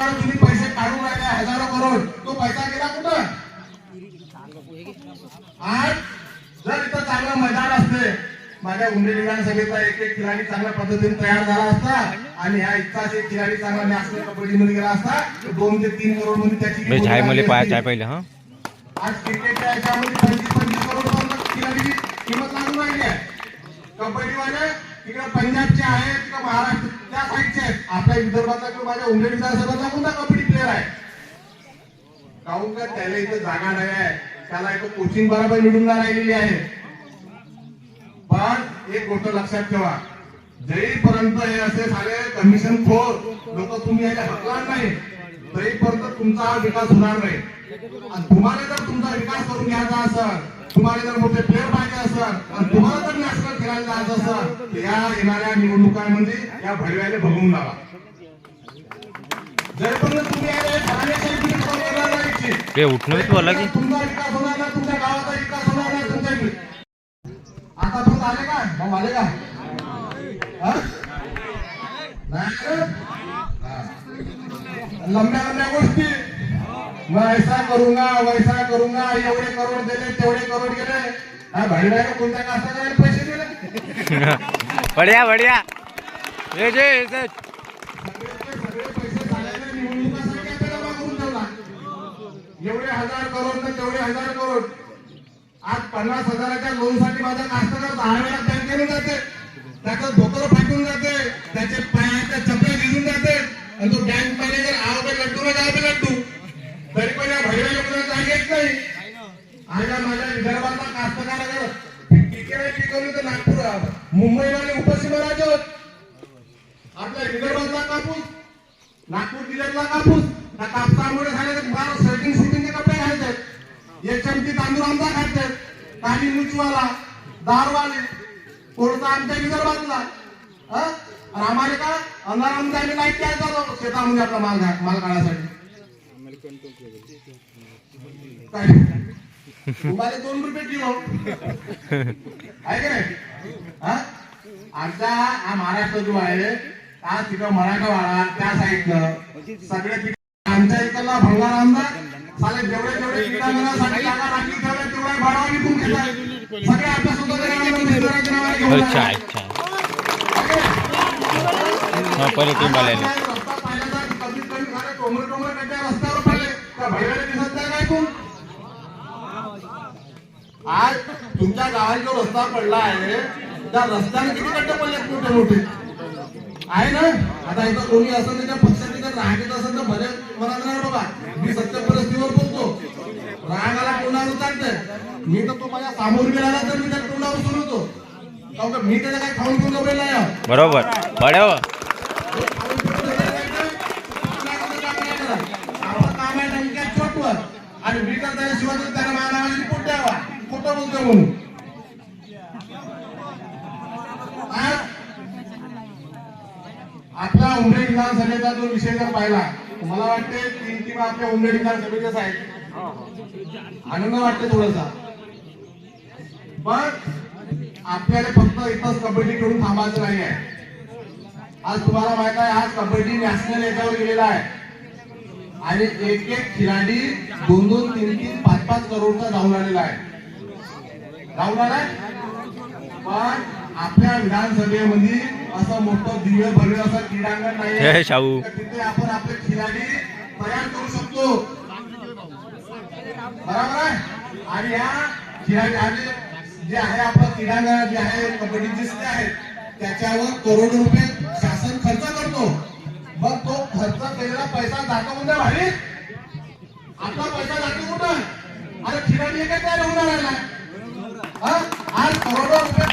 तुम्ही पैसे काढून राहिले हजारो करोड. तो पैसा गेला कुठं? आज जर इथं चांगलं मैदान असते माझ्या उंडे विधानसभेचा एक एक खिलाडी चांगल्या पद्धतीने तयार झाला असता आणि ह्या इतकाच एक खिलाडी चांगला नॅशनल कबड्डी मध्ये गेला असता दोन ते तीन करोडमध्ये त्याची मला पहिले हा. आज क्रिकेटच्या याच्यामध्ये पंचवीस पंचवीस करोड किंमत लागून राहिली आहे. कबड्डीवाले तिकडे पंजाबचे आहेत का महाराष्ट्र त्या साईडचे आहेत. आपल्या विदर्भातला किंवा माझ्या उंडेड विधानसभेचा कोणता कबड्डी प्लेअर आहे? काहून का त्याला इथं जागा नाही आहे. त्याला एक कोचिंग बरोबर निवडून राहिलेली आहे. पण एक गोष्ट लक्षात ठेवा. जरीपर्यंत हे असे सारे कमिशन खोर लोक तुम्ही यायला हकणार नाही. तरीपर्यंत तुमचा हा विकास होणार नाही. आणि तुम्हाला जर तुमचा विकास करून घ्यायचा असेल तुम्हाला जर मोठे प्लेअर पाहिजे असेल तुम्हाला जर जायचं असेल तर या येणाऱ्या निवडणुकांमध्ये या भडव्याने बघून लावा. जरीपर्यंत तुम्ही यायला ठाण्याच्या इकडे कोण येणार नाही इथे. बे उठणं तू आला की तुमचा विकास होणार नाही तुमच्या गावाचा विकास होणार नाही तुमच्या इकडे. आता आले का? मग आले का. लंब्या लंब्या गोष्टी. मैं ऐसा करूंगा वैसा करूंगा एवढे करोड दिले तेवढे करोड गेले. भाईबाईला कोणत्या कास्तकाराला पैसे बढिया बढिया। ये जे ये एवढे हजार करोड ना तेवढे हजार करोड. आज पन्नास हजाराच्या लोनसाठी माझा कास्तकार दहा वेळा बँकेने जाते. त्याचं धोकर फाटून जाते. त्याचे पायाच्या चपले भिजून जाते. आणि तो बँक मॅनेजर आव लड्डू ना जाव लड्डू. तरी पण या भैया कोणाला जाग येत नाही. आज माझ्या विदर्भातला कास्तकार अगर पिके पिकवली तर नागपूर मुंबईवाले उपसीमा राज्य आपल्या विदर्भातला कापूस नागपूर जिल्ह्यातला कापूस त्या कापसामुळे झाले तर फार सर्टिंग शूटिंगचे कपडे घालतात. एक चमची तांदूळ आमचा खातात काही मुचवाला दारवाले कोणता आमच्या विदर्भातला. आणि आम्हाला का? अंधार आमचा आम्ही लाइट काय जातो शेतामध्ये आपला माल घा- माल काढायसाठी. तुम्हाला दोन रुपये किलो. आहे का नाही? हा? आमचा हा महाराष्ट्र जो आहे हा तिथं मराठवाडा त्या साईडनं सगळे आमच्या इकडला भंगार आमदार. साले जेवढे जेवढे जागा राखली तेवढे तेवढे घेतात सगळे हा पहिले आता बोलायला टोमरे टोमरे कट्ट्या रस्त्यावर पडले त्या भैयाला दिसत नाही काय कोण? आज तुमच्या गावात जो रस्ता पडला आहे त्या रस्त्याने किती कट्टे पडलेत मोठे मोठे. आहे ना? आता इथं कोणी असं त्याच्या पक्षाची जर राग येत असेल तर भले मनात नाही बाबा. मी सत्य परिस्थितीवर बोलतो. रागाला तोंडावर चालतंय मी तर तो माझ्या सामोर गेला तर मी त्या तोंडावर सुरवतो मी त्याला काही खाऊन घेऊन गेलेला आहे बरोबर चोटवर आणि मी त्याशिवाय तर त्याला माझ्या नावाची रिपोर्ट द्यावा. खोटं बोलतोय म्हणून. आता उमरे विधानसभेचा जो विषय जर पाहिला मला वाटते तीन तीन आपल्या उमरे विधानसभेचेच आहेत आनंद वाटते थोडासा. पण आपल्याला फक्त इथंच कबड्डी खेळून थांबायचं नाही आहे. आज तुम्हाला माहीत आहे आज कबड्डी नॅशनल याच्यावर गेलेला आहे. आणि एक एक खिलाडी दोन दोन तीन तीन पाच पाच करोडचा जाऊन आलेला आहे. जाऊन आलाय? पण आपल्या विधानसभेमध्ये असं मोठं दिव्य भव्य असं क्रीडांगण नाही शाहू. तिथे आपण आपले खिलाडी तयार करू शकतो. बरोबर आहे? आणि या खिलाडी आणि जे आहे आपलं क्रीडांगण जे आहे कबड्डीचे जे आहेत त्याच्यावर करोड रुपये शासन खर्च करतो. मग तो खर्च केलेला पैसा जातो कोणत्या भारी आपला पैसा जातो कुठं? अरे खिलाडी काय तयार होऊन राहिला हा? आज करोडो रुपये